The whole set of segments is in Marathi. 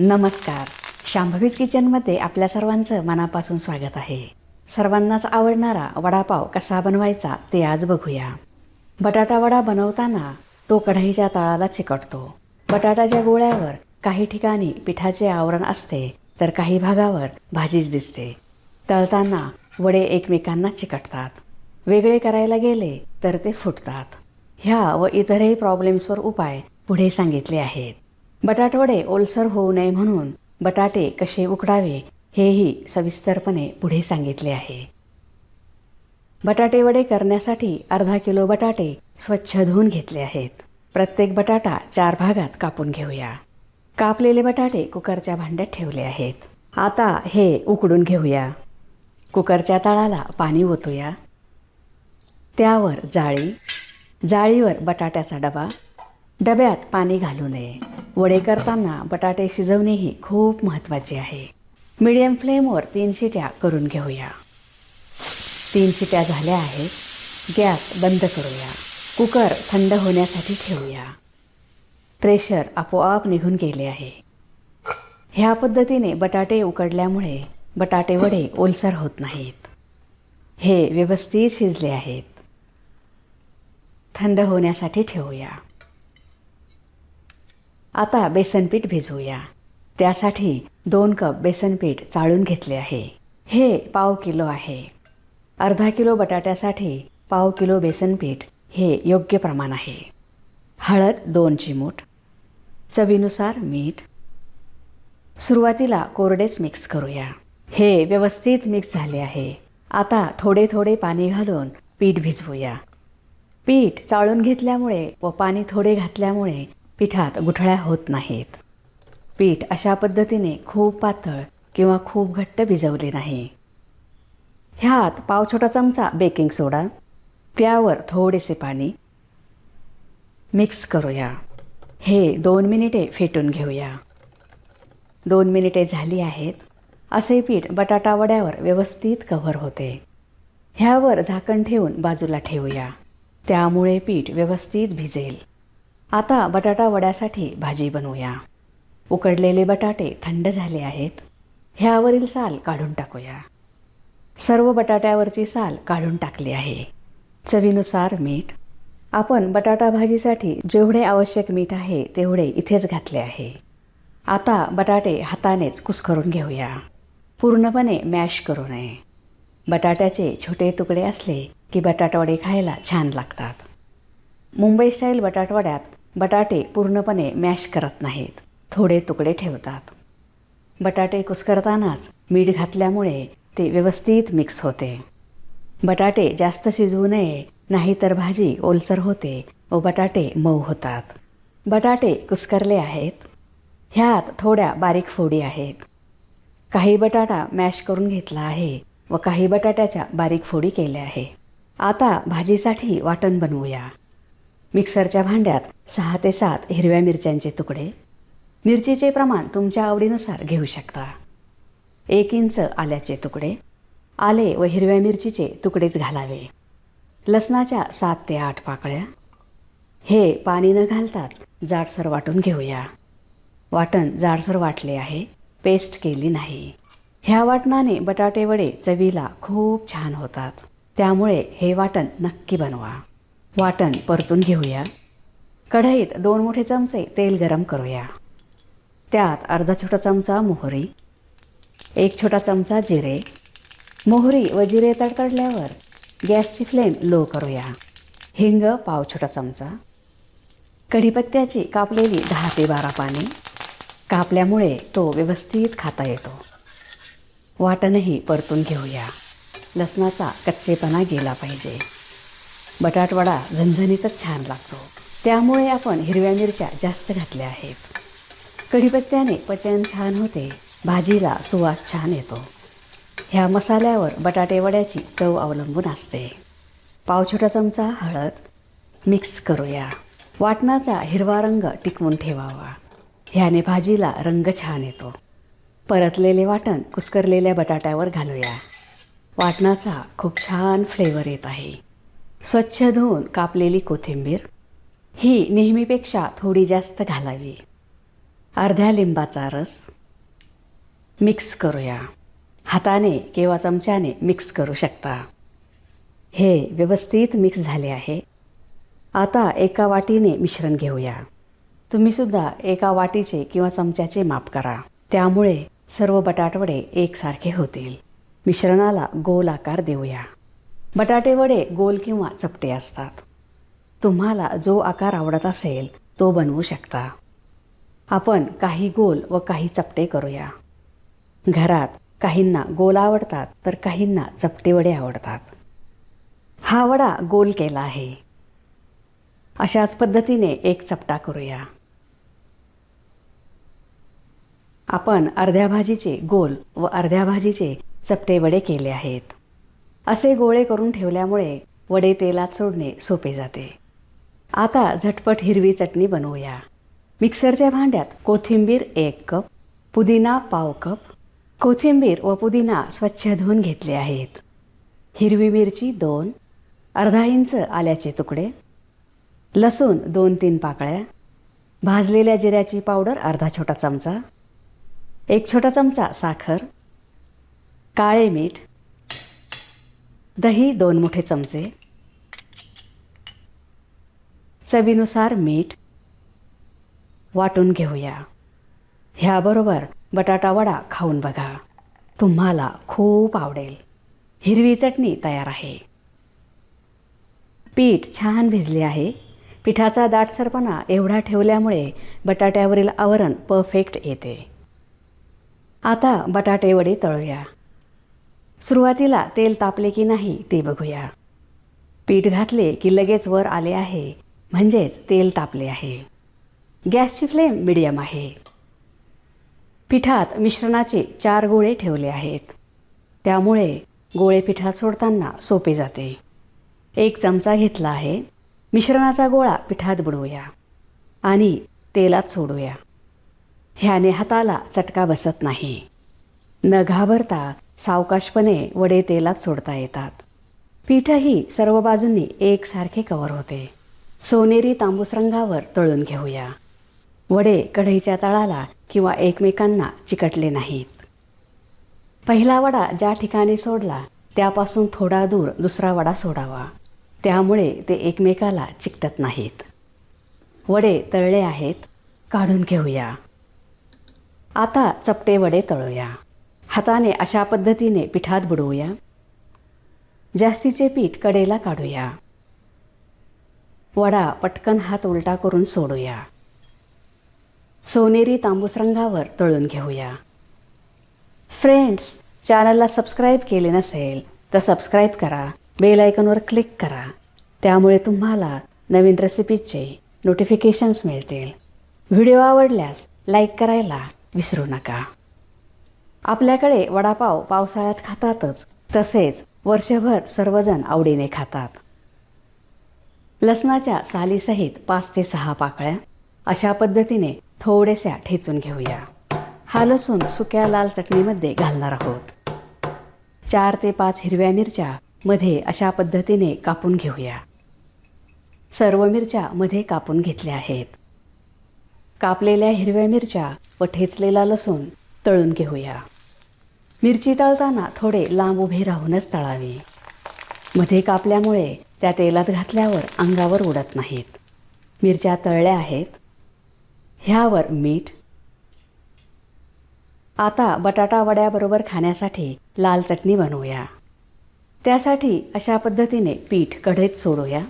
नमस्कार. शांभवीज किचनमध्ये आपल्या सर्वांचं मनापासून स्वागत आहे. सर्वांनाच आवडणारा वडापाव कसा बनवायचा ते आज बघूया. बटाटा वडा बनवताना तो कढईच्या तळाला चिकटतो. बटाटाच्या गोळ्यावर काही ठिकाणी पिठाचे आवरण असते तर काही भागावर भाजीच दिसते. तळताना वडे एकमेकांना चिकटतात. वेगळे करायला गेले तर ते फुटतात. ह्या व इतरही प्रॉब्लेम्सवर उपाय पुढे सांगितले आहेत. बटाटवडे ओलसर होऊ नये म्हणून बटाटे कसे उकडावे हेही सविस्तरपणे पुढे सांगितले आहे. बटाटे वडे करण्यासाठी अर्धा किलो बटाटे स्वच्छ धुवून घेतले आहेत. प्रत्येक बटाटा चार भागात कापून घेऊया. कापलेले बटाटे कुकरच्या भांड्यात ठेवले आहेत. आता हे उकडून घेऊया. कुकरच्या तळाला पाणी ओतूया. त्यावर जाळी जाळीवर बटाट्याचा डबा डब्यात पाणी घालू नये. वडे करताना बटाटे शिजवणेही खूप महत्त्वाचे आहे. मीडियम फ्लेमवर तीन शिट्या करून घेऊया. तीन शिट्या झाल्या आहेत. गॅस बंद करूया. कुकर थंड होण्यासाठी ठेवूया. प्रेशर आपोआप निघून गेले आहे. ह्या पद्धतीने बटाटे उकडल्यामुळे बटाटे वडे ओलसर होत नाहीत. हे व्यवस्थित शिजले आहेत. थंड होण्यासाठी ठेवूया. आता बेसनपीठ भिजवूया. त्यासाठी दोन कप बेसनपीठ चाळून घेतले आहे. हे पाव किलो आहे. अर्धा किलो बटाट्यासाठी पाव किलो बेसनपीठ हे योग्य प्रमाण आहे. हळद दोन चिमूट. चवीनुसार मीठ. सुरुवातीला कोरडेच मिक्स करूया. हे व्यवस्थित मिक्स झाले आहे. आता थोडे थोडे पाणी घालून पीठ भिजवूया. पीठ चाळून घेतल्यामुळे व पाणी थोडे घातल्यामुळे पिठात गुठळ्या होत नाहीत. पीठ अशा पद्धतीने खूप पातळ किंवा खूप घट्ट भिजवले नाही. ह्यात पाव छोटा चमचा बेकिंग सोडा. त्यावर थोडेसे पाणी. मिक्स करूया. हे दोन मिनिटे फेटून घेऊया. दोन मिनिटे झाली आहेत. असे पीठ बटाटा वड्यावर व्यवस्थित कव्हर होते. ह्यावर झाकण ठेवून बाजूला ठेवूया. त्यामुळे पीठ व्यवस्थित भिजेल. आता बटाटा वड्यासाठी भाजी बनवूया. उकडलेले बटाटे थंड झाले आहेत. ह्यावरील साल काढून टाकूया. सर्व बटाट्यावरची साल काढून टाकली आहे. चवीनुसार मीठ. आपण बटाटा भाजीसाठी जेवढे आवश्यक मीठ आहे तेवढे इथेच घातले आहे. आता बटाटे हातानेच कुस्करून घेऊया. पूर्णपणे मॅश करू नये. बटाट्याचे छोटे तुकडे असले की बटाटवडे खायला छान लागतात. मुंबई स्टाईल बटाटवड्यात बटाटे पूर्णपणे मॅश करत नाहीत. थोडे तुकडे ठेवतात. बटाटे कुस्करतानाच मीठ घातल्यामुळे ते व्यवस्थित मिक्स होते. बटाटे जास्त शिजवू नये नाहीतर भाजी ओलसर होते व बटाटे मऊ होतात. बटाटे कुस्करले आहेत. ह्यात थोड्या बारीक फोडी आहेत. काही बटाटा मॅश करून घेतला आहे व काही बटाट्याच्या बारीक फोडी केल्या आहे. आता भाजीसाठी वाटण बनवूया. मिक्सरच्या भांड्यात सहा ते सात हिरव्या मिरच्यांचे तुकडे. मिरचीचे प्रमाण तुमच्या आवडीनुसार घेऊ शकता. एक इंच आल्याचे तुकडे. आले व हिरव्या मिरचीचे तुकडेच घालावे. लसणाच्या सात ते आठ पाकळ्या. हे पाणी न घालताच जाडसर वाटून घेऊया. वाटण जाडसर वाटले आहे पेस्ट केली नाही. ह्या वाटणाने बटाटे वडे चवीला खूप छान होतात. त्यामुळे हे वाटण नक्की बनवा. वाटण परतून घेऊया. कढईत दोन मोठे चमचे तेल गरम करूया. त्यात अर्धा छोटा चमचा मोहरी एक छोटा चमचा जिरे. मोहरी व जिरे तडतडल्यावर गॅसची फ्लेम लो करूया. हिंग पाव छोटा चमचा. कढीपत्त्याची कापलेली दहा ते बारा पाने. कापल्यामुळे तो व्यवस्थित खाता येतो. वाटणही परतून घेऊया. लसणाचा कच्चेपणा गेला पाहिजे. बटाटवडा झणझणीतच छान लागतो. त्यामुळे आपण हिरव्या मिरच्या जास्त घातल्या आहेत. कढीपत्त्याने पचन छान होते. भाजीला सुवास छान येतो. ह्या मसाल्यावर बटाटेवड्याची चव अवलंबून असते. पाव छोटा चमचा हळद. मिक्स करूया. वाटणाचा हिरवा रंग टिकवून ठेवावा. ह्याने भाजीला रंग छान येतो. परतलेले वाटण कुस्करलेल्या बटाट्यावर घालूया. वाटणाचा खूप छान फ्लेवर येत आहे. स्वच्छ धुवून कापलेली कोथिंबीर. ही नेहमीपेक्षा थोडी जास्त घालावी. अर्ध्या लिंबाचा रस. मिक्स करूया. हाताने किंवा चमच्याने मिक्स करू शकता. हे व्यवस्थित मिक्स झाले आहे. आता एका वाटीने मिश्रण घेऊया. तुम्हीसुद्धा एका वाटीचे किंवा चमच्याचे माप करा. त्यामुळे सर्व बटाटवडे एकसारखे होतील. मिश्रणाला गोल आकार देऊया. बटाटे वडे गोल किंवा चपटे असतात. तुम्हाला जो आकार आवडत असेल तो बनवू शकता. आपण काही गोल व काही चपटे करूया. घरात काहींना गोल आवडतात तर काहींना चपटे वडे आवडतात. हा वडा गोल केला आहे. अशाच पद्धतीने एक चपटा करूया. आपण अर्ध्या भाजीचे गोल व अर्ध्या भाजीचे चपटे वडे केले आहेत. असे गोळे करून ठेवल्यामुळे वडे तेलात सोडणे सोपे जाते. आता झटपट हिरवी चटणी बनवूया. मिक्सरच्या भांड्यात कोथिंबीर एक कप पुदिना पाव कप कोथिंबीर व पुदिना स्वच्छ धुवून घेतले आहेत. हिरवी मिरची दोन अर्धा इंच आल्याचे तुकडे लसूण दोन तीन पाकळ्या भाजलेल्या जिऱ्याची पावडर अर्धा छोटा चमचा एक छोटा चमचा साखर काळे मीठ दही दोन मोठे चमचे. चवीनुसार मीठ वाटून घेऊया. ह्याबरोबर बटाटा वडा खाऊन बघा. तुम्हाला खूप आवडेल. हिरवी चटणी तयार आहे. पीठ छान भिजले आहे. पिठाचा दाटसरपणा एवढा ठेवल्यामुळे बटाट्यावरील आवरण परफेक्ट येते. आता बटाटे वडे तळूया. सुरुवातीला तेल तापले की नाही ते बघूया. पीठ घातले की लगेच वर आले आहे म्हणजेच तेल तापले आहे. गॅसची फ्लेम मिडियम आहे. पिठात मिश्रणाचे चार गोळे ठेवले आहेत. त्यामुळे गोळे पिठात सोडताना सोपे जाते. एक चमचा घेतला आहे. मिश्रणाचा गोळा पिठात बुडवूया आणि तेलात सोडूया. ह्याने हाताला चटका बसत नाही. न घाबरता सावकाशपणे वडे तेलात सोडता येतात. पीठही सर्व बाजूंनी एकसारखे कवर होते. सोनेरी तांबूस रंगावर तळून घेऊया. वडे कढईच्या तळाला किंवा एकमेकांना चिकटले नाहीत. पहिला वडा ज्या ठिकाणी सोडला त्यापासून थोडा दूर दुसरा वडा सोडावा. त्यामुळे ते एकमेकाला चिकटत नाहीत. वडे तळले आहेत काढून घेऊया. आता चपटे वडे तळूया. हाताने अशा पद्धतीने पिठात बुडवूया. जास्तीचे पीठ कडेला काढूया. वडा पटकन हात उलटा करून सोडूया. सोनेरी तांबूस रंगावर तळून घेऊया. फ्रेंड्स चॅनलला सबस्क्राईब केले नसेल तर सबस्क्राईब करा. बेल आयकॉनवर क्लिक करा. त्यामुळे तुम्हाला नवीन रेसिपीचे नोटिफिकेशन्स मिळतील. व्हिडिओ आवडल्यास लाईक करायला विसरू नका. आपल्याकडे वडापाव पावसाळ्यात खातातच. तसेच वर्षभर सर्वजण आवडीने खातात. लसणाच्या सालीसहित पाच ते सहा पाकळ्या. अशा पद्धतीने थोड्याशा ठेचून घेऊया. हा लसूण सुक्या लाल चटणीमध्ये घालणार आहोत. चार ते पाच हिरव्या मिरच्या मध्ये अशा पद्धतीने कापून घेऊया. सर्व मिरच्या मध्ये कापून घेतल्या आहेत. कापलेल्या हिरव्या मिरच्या व ठेचलेला लसूण तळून घेऊया. मिरची तळताना थोडे लांब उभे राहूनच तळावी. मध्ये कापल्यामुळे त्या तेलात घातल्यावर अंगावर उडत नाहीत. मिरच्या तळल्या आहेत. ह्यावर मीठ. आता बटाटा वड्याबरोबर खाण्यासाठी लाल चटणी बनवूया. त्यासाठी अशा पद्धतीने पीठ कढईत सोडूया.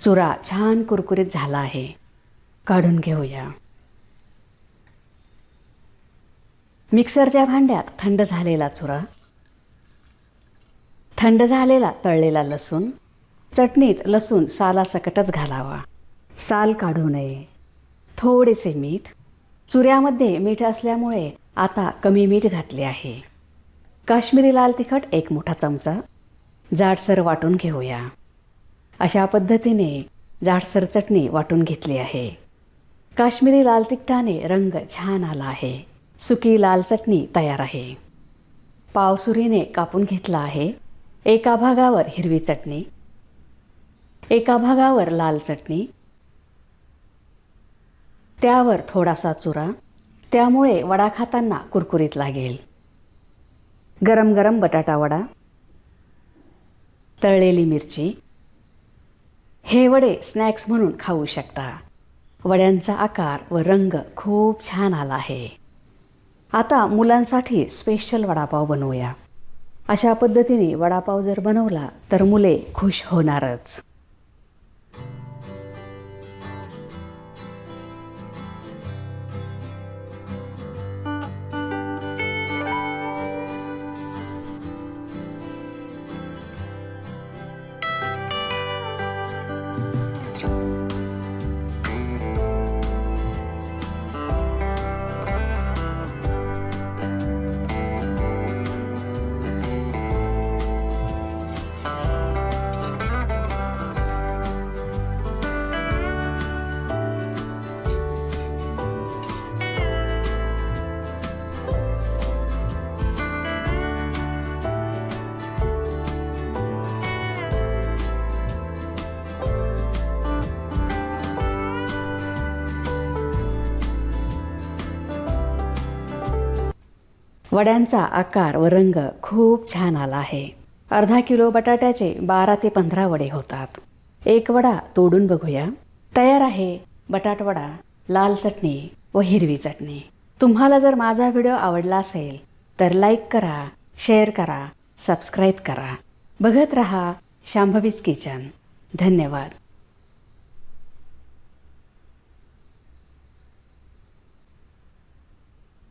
चुरा छान कुरकुरीत झाला आहे. काढून घेऊया. मिक्सरच्या भांड्यात थंड झालेला चुरा थंड झालेला तळलेला लसूण चटणीत लसूण सालासकटच घालावा. साल काढू नये. थोडेसे मीठ. चुऱ्यामध्ये मीठ असल्यामुळे आता कमी मीठ घातले आहे. काश्मीरी लाल तिखट एक मोठा चमचा. जाडसर वाटून घेऊया. अशा पद्धतीने जाडसर चटणी वाटून घेतली आहे. काश्मीरी लाल तिखटाने रंग छान आला आहे. सुकी लाल चटणी तयार आहे. पावसुरीने कापून घेतला आहे. एका भागावर हिरवी चटणी एका भागावर लाल चटणी त्यावर थोडासा चुरा त्यामुळे वडा खाताना कुरकुरीत लागेल. गरम गरम बटाटा वडा तळलेली मिरची हे वडे स्नॅक्स म्हणून खाऊ शकता. वड्यांचा आकार व रंग खूप छान आला आहे. आता मुलांसाठी स्पेशल वडापाव बनवूया. अशा पद्धतीने वडापाव जर बनवला तर मुले खुश होणारच. वड्यांचा आकार व रंग खूप छान आला आहे. अर्धा किलो बटाट्याचे बारा ते पंधरा वडे होतात. एक वडा तोडून बघूया. तयार आहे बटाटवडा लाल चटणी व हिरवी चटणी. तुम्हाला जर माझा व्हिडिओ आवडला असेल तर लाईक करा शेअर करा सबस्क्राईब करा. बघत रहा शांभवीज किचन. धन्यवाद.